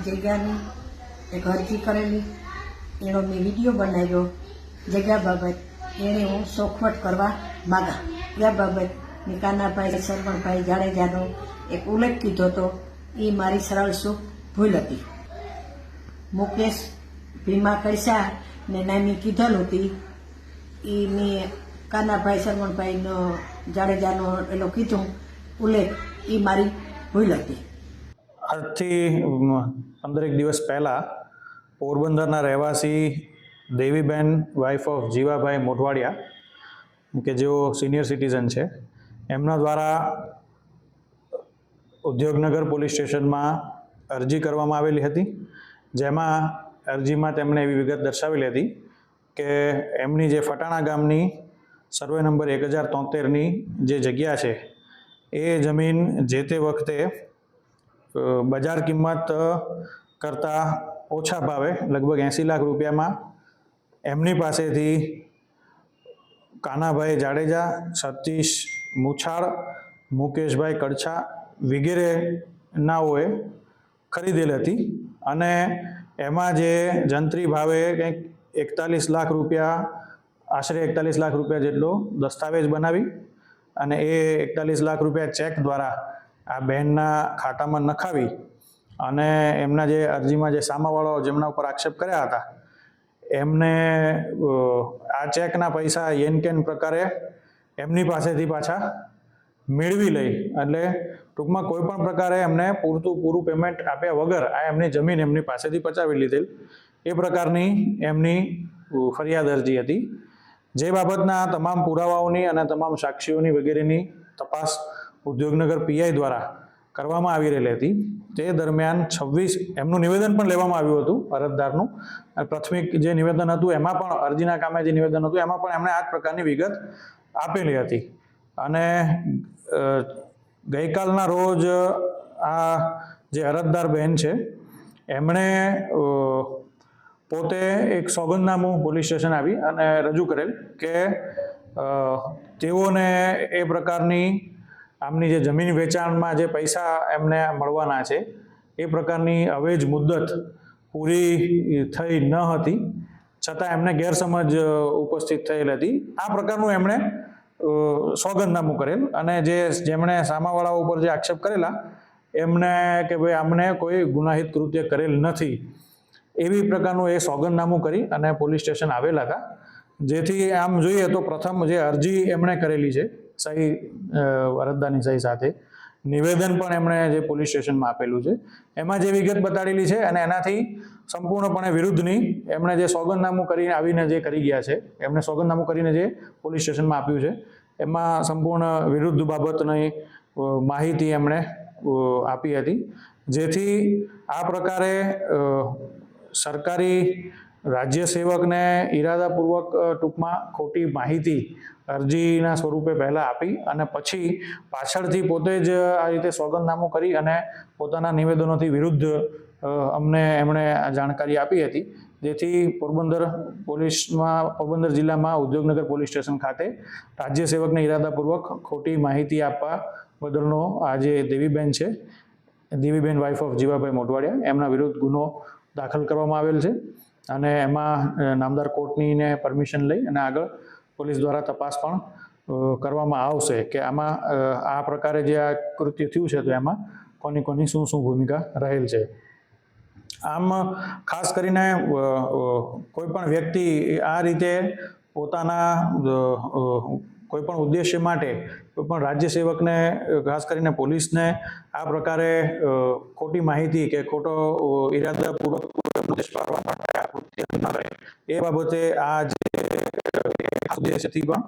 જગ્યાની એક અરજી કરેલી. એનો મેં વીડિયો બનાવ્યો. જગ્યા બાબત એણે હું સોખવટ કરવા માગા. જગ્યા બાબત મેં કાનાભાઈ સરવણભાઈ જાડેજાનો એક ઉલ્લેખ કીધો હતો. એ મારી સરળ સુખ ભૂલ હતી. મુકેશ ભીમા કૈસા ને નામી કીધેલ હતી. એ મેં કાનાભાઈ સરવણભાઈનો જાડેજાનો એલો કીધું. ઉલ્લેખ, એ મારી ભૂલ હતી. આજથી પંદરેક દિવસ પહેલાં પોરબંદરના રહેવાસી દેવીબેન વાઇફ ઓફ જીવાભાઈ મોઢવાડિયા, કે જેઓ સિનિયર સિટીઝન છે, એમના દ્વારા ઉદ્યોગનગર પોલીસ સ્ટેશનમાં અરજી કરવામાં આવેલી હતી, જેમાં અરજીમાં તેમણે એવી વિગત દર્શાવેલી હતી કે એમની જે ફટાણા ગામની સર્વે નંબર એક હજાર તોતેરની જે જગ્યા છે, એ જમીન જે તે વખતે બજાર કિંમત કરતાં ઓછા ભાવે, લગભગ એંસી લાખ રૂપિયામાં. એમની પાસેથી કાનાભાઈ જાડેજા, સતીશ મુછાળ, મુકેશભાઈ કડછા વગેરે નાઓએ ખરીદેલ હતી. અને એમાં જે જંત્રી ભાવે કંઈક એકતાલીસ લાખ રૂપિયા, આશરે એકતાલીસ લાખ રૂપિયા જેટલો દસ્તાવેજ બનાવી અને એ એકતાલીસ લાખ રૂપિયા ચેક દ્વારા આ બહેનના ખાતામાં નખાવી અને એમના જે અરજીમાં જે સામાવાળાઓ જેમના ઉપર આક્ષેપ કર્યા હતા, એમને આ ચેકના પૈસા યેનકેન પ્રકારે એમની પાસેથી પાછા મેળવી લઈ. એટલે ટૂંકમાં કોઈ પણ પ્રકારે એમને પૂરતું પૂરું પેમેન્ટ આપ્યા વગર આ એમની જમીન એમની પાસેથી પચાવી લીધેલ. એ પ્રકારની એમની ફરિયાદ અરજી હતી. જે બાબતના તમામ પુરાવાઓની અને તમામ સાક્ષીઓની વગેરેની તપાસ ઉદ્યોગનગર પીઆઈ દ્વારા કરવામાં આવી રહેલી હતી. તે દરમિયાન છવ્વીસ, એમનું નિવેદન પણ લેવામાં આવ્યું હતું, અરજદારનું. પ્રાથમિક જે નિવેદન હતું, એમાં પણ, અરજીના કામે જે નિવેદન હતું, એમાં પણ એમણે આ જ પ્રકારની વિગત આપેલી હતી. અને ગઈકાલના રોજ આ જે અરજદાર બહેન છે, એમણે પોતે એક સોગંદનામું પોલીસ સ્ટેશન આવી અને રજૂ કરેલ કે તેઓને એ પ્રકારની આમની જે જમીન વેચાણમાં જે પૈસા એમને મળવાના છે, એ પ્રકારની હવે જ મુદ્દત પૂરી થઈ ન હતી. છતાં એમને ગેરસમજ ઉપસ્થિત થયેલ હતી. આ પ્રકારનું એમણે સોગંદનામું કરેલ અને જે જેમણે સામાવાળા ઉપર જે આક્ષેપ કરેલા, એમને કે ભાઈ અમને કોઈ ગુનાહિત કૃત્ય કરેલ નથી. એવી પ્રકારનું એ સોગંદનામું કરી અને પોલીસ સ્ટેશન આવેલા હતા. જેથી આમ જોઈએ તો પ્રથમ જે અરજી એમણે કરેલી છે, સહી અરજદારની સહી સાથે, નિવેદન પણ એમણે જે પોલીસ સ્ટેશનમાં આપેલું છે. એમાં જે વિગત બતાડેલી છે અને એનાથી સંપૂર્ણપણે વિરુદ્ધની એમણે જે સોગંદનામું કરીને આવીને જે કરી ગયા છે, એમણે સોગંદનામું કરીને જે પોલીસ સ્ટેશનમાં આપ્યું છે, એમાં સંપૂર્ણ વિરુદ્ધ બાબતની માહિતી એમણે આપી હતી. જેથી આ પ્રકારે સરકારી રાજ્ય સેવકને ઈરાદાપૂર્વક ટૂંકમાં ખોટી માહિતી અરજીના સ્વરૂપે પહેલાં આપી અને પછી પાછળથી પોતે જ આ રીતે સોગંદનામું કરી અને પોતાના નિવેદનોથી વિરુદ્ધ અમને એમણે જાણકારી આપી હતી. જેથી પોરબંદર પોલીસમાં, પોરબંદર જિલ્લામાં, ઉદ્યોગનગર પોલીસ સ્ટેશન ખાતે રાજ્ય સેવકને ઈરાદાપૂર્વક ખોટી માહિતી આપવા બદલનો આ જે દેવીબેન છે. દેવીબેન વાઇફ ઓફ જીવાભાઈ મોટવાડિયા એમના વિરુદ્ધ ગુનો દાખલ કરવામાં આવેલ છે. અને એમાં નામદાર કોર્ટનીને પરમિશન લઈ અને આગળ પોલીસ દ્વારા તપાસ પણ કરવામાં આવશે કે આમાં આ પ્રકારે જે આ કૃત્ય થયું છે તો એમાં કોની કોની શું શું ભૂમિકા રહેલ છે. આમ, ખાસ કરીને કોઈ પણ વ્યક્તિ આ રીતે પોતાના અ, અ, કોઈ પણ ઉદ્દેશ્ય માટે કોઈ પણ રાજ્ય સેવકને ખાસ કરીને પોલીસને આ પ્રકારે ખોટી માહિતી કે ખોટો ઇરાદાપૂર્વક કૃત્ય ન કરે. એ બાબતે આ જે ઉદ્દેશ્યથી પણ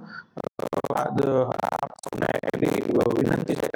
વિનંતી છે